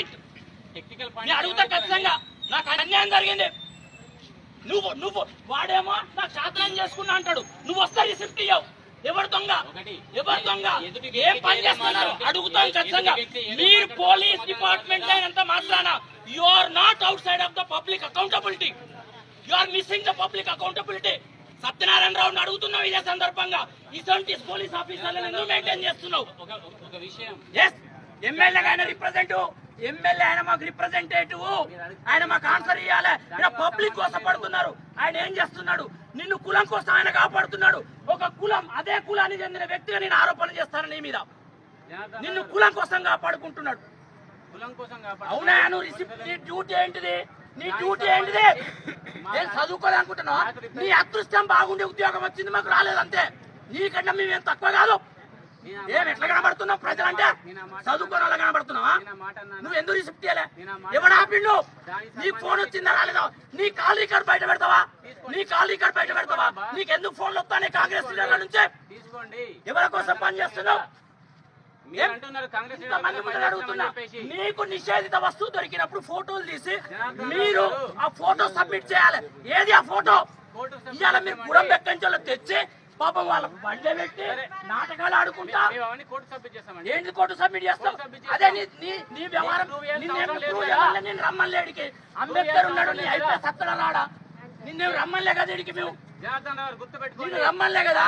Point నేను అడుగుతా ఖచ్చితంగా. నాకు అన్యాయం జరిగింది. నువ్వు నువ్వు వాడేమో నాకు శాతనం చేసుకున్నా అంటాడు. నువ్వు వస్తా రిసిప్ట్ ఇవ్వవు ఎవరు దొంగ. ఎవరు దొంగ? ఏం పని చేస్తున్నారు? అడుగుతాం ఖచ్చితంగా. మీరు పోలీస్ డిపార్ట్మెంట్ అయినంత మాత్రాన you are not outside of the public accountability you are missing the public accountability Satyanarayana రావుని అడుగుతున్నావు ఇదే సందర్భంగా. ఇటువంటి పోలీస్ ఆఫీసర్లను ఎందుకు మెయింటైన్ చేస్తున్నావు. ఒక ఒక విషయం. ఎస్ ఎమ్మెల్యే ఆయన రిప్రజెంట్ ఎమ్మెల్యే ఆయన మాకు రిప్రజెంటేటివ్ ఆయన మాకు ఆన్సర్ ఇవ్వాలి ఆయన పబ్లిక్ కోసం పడుతున్నారు ఆయన ఏం చేస్తున్నాడు? నిన్ను కులం కోసం ఆయన కాపాడుతున్నాడు. ఒక కులం అదే కులానికి చెందిన వ్యక్తిగా నేను ఆరోపణ చేస్తాను నీ మీద. నిన్ను కులం కోసం కాపాడుకుంటున్నాడు. కులం కోసం కాపాడు అవునా నువ్వు రిసిప్ట్ నీ డ్యూటీ ఏంటిది? నీ డ్యూటీ ఏంటిది? నేను చదువుకోవాలనుకుంటున్నావా? నీ అదృష్టం బాగుండే ఉద్యోగం వచ్చింది మాకు రాలేదంతే. నీకన్నా మేమేం తక్కువ కాదు. ఏం ఎట్లా కనబడుతున్నావు ప్రజలంటే? చదువుకోని వాళ్ళ కనబడుతున్నావా? నువ్వు ఎందుకు రిసిప్ట్ చేయలే? ఎవడు ఆపిండు నీ ఫోన్ వచ్చిందా రాలేదా? నీ కాల్ రికార్డ్ బయట పెడతావా? నీ కాల్ రికార్డ్ బయట పెడతావా? నీకు ఎందుకు ఫోన్లు వస్తానే కాంగ్రెస్ లీడర్ల నుంచే? ఎవరి కోసం పని చేస్తున్నావు? నీకు నిషేధిత వస్తువు దొరికినప్పుడు ఫోటోలు తీసి మీరు ఆ ఫోటో సబ్మిట్ చేయాలి. ఏది ఆ ఫోటో? ఇవాళ మీరు గుడం తెచ్చి పాపం వాళ్ళ బండ్లే పెట్టి నాటకాలు ఆడుకుంటా. ఏంటి కోర్టు సబ్మిట్ చేస్తావు? అదే నీ వ్యవహారం? నేను రమ్మలేడికి అంబేద్కర్ ఉన్నాడు నీ అయిపోయి సత్తడ రాడా నిన్నేం రమ్మలే కదా ఇడికి మేము? జనార్దన్ రావు గుర్తు నిన్ను రమ్మలే కదా?